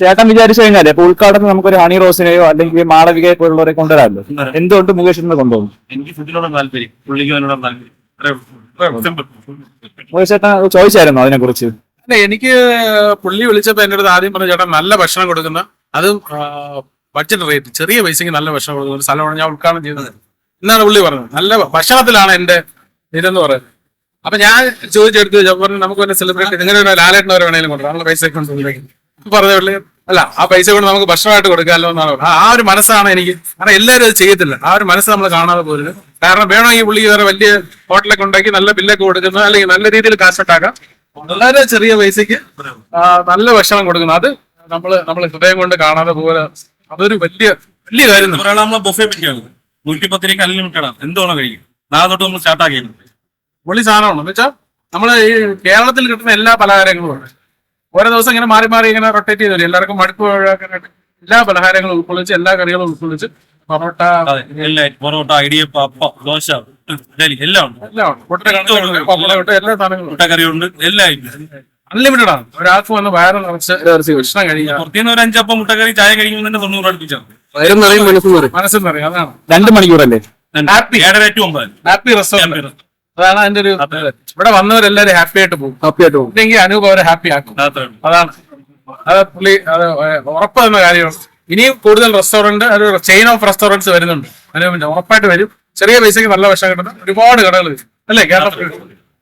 ചേട്ടൻ വിചാരിച്ചു കഴിഞ്ഞാൽ ഇപ്പൊ നമുക്ക് നമുക്കൊരു ഹണി റോസിനെയോ അല്ലെങ്കിൽ മാളവികയെ പോലുള്ളവരെ കൊണ്ടുവരാമല്ലോ. കൊണ്ടുവരാം. എന്തുകൊണ്ട് കൊണ്ടുപോകും? എനിക്ക് ഫുഡിനോട് താല്പര്യം. താല്പര്യം. മുകേഷ് ചേട്ടൻ ചോദിച്ചായിരുന്നു അതിനെ കുറിച്ച് അല്ല എനിക്ക് പുള്ളി വിളിച്ചപ്പോ എന്റെ അടുത്ത് ആദ്യം പറഞ്ഞ ചേട്ടാ നല്ല ഭക്ഷണം കൊടുക്കുന്ന അതും ബഡ്ജറ്റ് റേറ്റ് ചെറിയ പൈസക്ക് നല്ല ഭക്ഷണം കൊടുക്കുന്ന ഒരു സ്ഥലമാണ് ഞാൻ ഉദ്ഘാടനം ചെയ്യുന്നത്. എന്നാണ് പുള്ളി പറഞ്ഞത്. നല്ല ഭക്ഷണത്തിലാണ് എന്റെ ഇതെന്ന് പറയുന്നത്. അപ്പൊ ഞാൻ ചോദിച്ചെടുത്ത് പറഞ്ഞു നമുക്ക് സെലിബ്രേറ്റ് ഇങ്ങനെ ഒരു ലാലേട്ടൻ വരെ വേണേലും കൊണ്ടുവരാം. നല്ല പൈസ കൊണ്ട് പറഞ്ഞ പുള്ളി അല്ല ആ പൈസ കൊണ്ട് നമുക്ക് ഭക്ഷണമായിട്ട് കൊടുക്കാമല്ലോ എന്നാണ്. ആ ഒരു മനസ്സാണ് എനിക്ക്. കാരണം എല്ലാവരും അത് ചെയ്യത്തില്ല. ആ ഒരു മനസ്സ് നമ്മൾ കാണാതെ പോലും കാരണം വേണമെങ്കിൽ പുള്ളി വേറെ വലിയ ഹോട്ടലൊക്കെ ഉണ്ടാക്കി നല്ല ബില്ലൊക്കെ കൊടുക്കുന്ന അല്ലെങ്കിൽ നല്ല രീതിയിൽ കാശുണ്ടാക്കാം വളരെ ചെറിയ പൈസക്ക് നല്ല ഭക്ഷണം കൊടുക്കുന്നു. അത് നമ്മൾ നമ്മൾ ഹൃദയം കൊണ്ട് കാണാതെ പോലെ അതൊരു വലിയ വലിയ കാര്യം നമ്മളെ ബൊഫേ പറ്റിയാണ് നൂറ്റി പത്തിലേക്ക് അൺലിമിറ്റഡ് ആണ് എന്തുവേണം കഴിക്കും? നാളെ തൊട്ട് നമ്മൾ സ്റ്റാർട്ട് ആക്കിയിട്ടുണ്ട്. പൊളി സാധനമാണ്. എന്ന് വെച്ചാൽ നമ്മൾ ഈ കേരളത്തിൽ കിട്ടുന്ന എല്ലാ പലഹാരങ്ങളും ഉണ്ട്. ഓരോ ദിവസം ഇങ്ങനെ മാറി മാറി ഇങ്ങനെ റൊട്ടേറ്റ് ചെയ്തു എല്ലാവർക്കും മടുപ്പ് ഒഴിവാക്കാനായിട്ട് എല്ലാ പലഹാരങ്ങളും ഉൾക്കൊള്ളിച്ച് എല്ലാ കറികളും ഉൾക്കൊള്ളിച്ച് പൊറോട്ട പൊറോട്ട ഇടിയപ്പ അപ്പം ദോശ എല്ലാം ഉണ്ട്. എല്ലാം ഉണ്ട്. എല്ലാ സാധനങ്ങളും മുട്ടക്കറി ഉണ്ട് എല്ലാം ഉണ്ട് അൺലിമിറ്റഡ് ആണ്. ഒരാൾക്ക് വന്ന് വയറ് നിറച്ച് ഭക്ഷണം കഴിക്കാം പുറത്തുനിന്ന് ഒരു അഞ്ചപ്പം മുട്ടക്കറി ചായ കഴിക്കുമ്പോൾ തന്നെ തൊണ്ണൂറ് അടുപ്പിച്ചാണ് മനസ്സിൽ നിറയും അതാണ്. രണ്ട് മണിക്കൂറല്ലേ? ഹാപ്പി ഏഴര ടു ഒമ്പത്. ഹാപ്പി റെസ്റ്റോറന്റ് അതാണ് അതിന്റെ ഒരു ഇവിടെ വന്നവരെല്ലാരും ഹാപ്പി ആയിട്ട് പോകും. ഹാപ്പി ആയിട്ട് പോകും. ഇല്ലെങ്കിൽ അനൂപ് അവരെ ഹാപ്പി ആക്കും. അതാണ്. അത് പുള്ളി അത് ഉറപ്പ് തന്ന കാര്യമാണ് ഇനിയും കൂടുതൽ റെസ്റ്റോറന്റ് ഒരു ചെയിൻ ഓഫ് റെസ്റ്റോറന്റ്സ് വരുന്നുണ്ട്. അനൂപിന്റെ ഉറപ്പായിട്ട് വരും. ചെറിയ പൈസക്ക് നല്ല ഭക്ഷണം കിട്ടുന്ന ഒരുപാട് കടകൾ വരും. അല്ലേ? കേരളത്തിൽ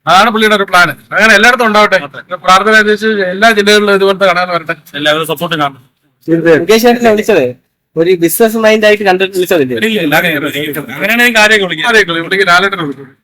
അതാണ് പുള്ളിയുടെ ഒരു പ്ലാൻ അങ്ങനെ എല്ലായിടത്തും ഉണ്ടാവട്ടെ. പ്രാർത്ഥന എല്ലാ ജില്ലകളിലും ഇതുപോലത്തെ കടകൾ വരട്ടെ. എല്ലാവരും സപ്പോർട്ട് കാണും വിളിച്ചത്? ഒരു ബിസിനസ് മൈൻഡ് ആയിട്ട് കണ്ടിട്ട് വിളിച്ചതില്ലേ? അങ്ങനെയാണെങ്കിൽ ഇല്ല, അങ്ങനെ- അങ്ങനെയാണ് കാര്യങ്ങൾ കാര്യമൊക്കെ വിളിക്കുന്നത് ആരെയൊക്കെ വിളിക്കും. ലാലേട്ടനെ വിളിക്കും.